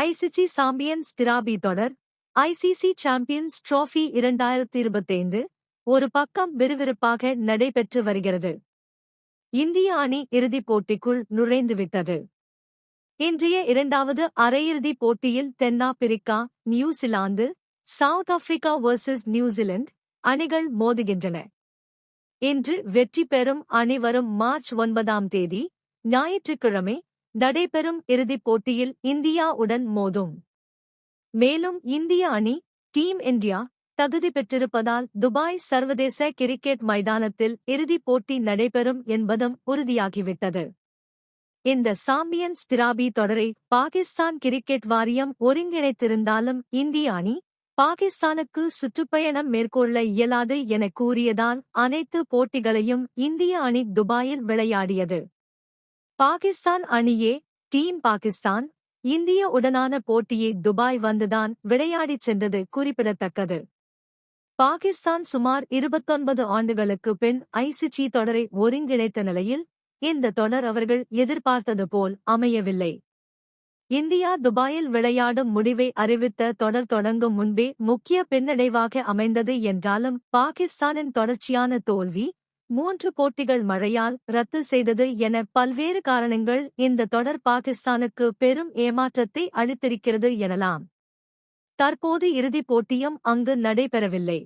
ICC champions trophy தொடர் ICC champions trophy இரண்டாயிரத்தி இருபத்தைந்து ஒரு பக்கம் விறுவிறுப்பாக நடைபெற்று வருகிறது. இந்திய அணி இறுதிப் போட்டிக்குள் நுழைந்துவிட்டது. இன்றைய இரண்டாவது அரையிறுதிப் போட்டியில் தென்னாப்பிரிக்கா New Zealand South Africa versus New Zealand அணிகள் மோதுகின்றன. இன்று வெற்றி பெறும் அணி வரும் மார்ச் ஒன்பதாம் தேதி ஞாயிற்றுக்கிழமை நடைபெறும் இறுதிப் போட்டியில் இந்தியாவுடன் மோதும். மேலும் இந்திய அணி டீம் இந்தியா தகுதி பெற்றிருப்பதால் துபாய் சர்வதேச கிரிக்கெட் மைதானத்தில் இறுதிப் போட்டி நடைபெறும் என்பதும் உறுதியாகிவிட்டது. இந்த சாம்பியன்ஸ் டிராபி தொடரை பாகிஸ்தான் கிரிக்கெட் வாரியம் ஒருங்கிணைத்திருந்தாலும் இந்திய அணி பாகிஸ்தானுக்கு சுற்றுப்பயணம் மேற்கொள்ள இயலாது என கூறியதால் அனைத்து போட்டிகளையும் இந்திய அணி துபாயில் விளையாடியது. பாகிஸ்தான் அணியே டீம் பாகிஸ்தான் இந்திய உடனான போட்டியை துபாய் வந்துதான் விளையாடிச் சென்றது குறிப்பிடத்தக்கது. பாகிஸ்தான் சுமார் இருபத்தொன்பது ஆண்டுகளுக்கு பின் ஐசிசி தொடரை ஒருங்கிணைத்த நிலையில் இந்த தொடர் அவர்கள் எதிர்பார்த்தது போல் அமையவில்லை. இந்தியா துபாயில் விளையாடும் முடிவை அறிவித்த தொடர் தொடங்கும் முன்பே முக்கிய பின்னடைவாக அமைந்தது என்றாலும் பாகிஸ்தானின் தொடர்ச்சியான தோல்வி மூன்று போட்டிகள் மழையால் ரத்து செய்தது என பல்வேறு காரணங்கள் இந்த தொடர் பாகிஸ்தானுக்கு பெரும் ஏமாற்றத்தை அளித்திருக்கிறது எனலாம். தற்போது இறுதிப் போட்டியும் அங்கு நடைபெறவில்லை.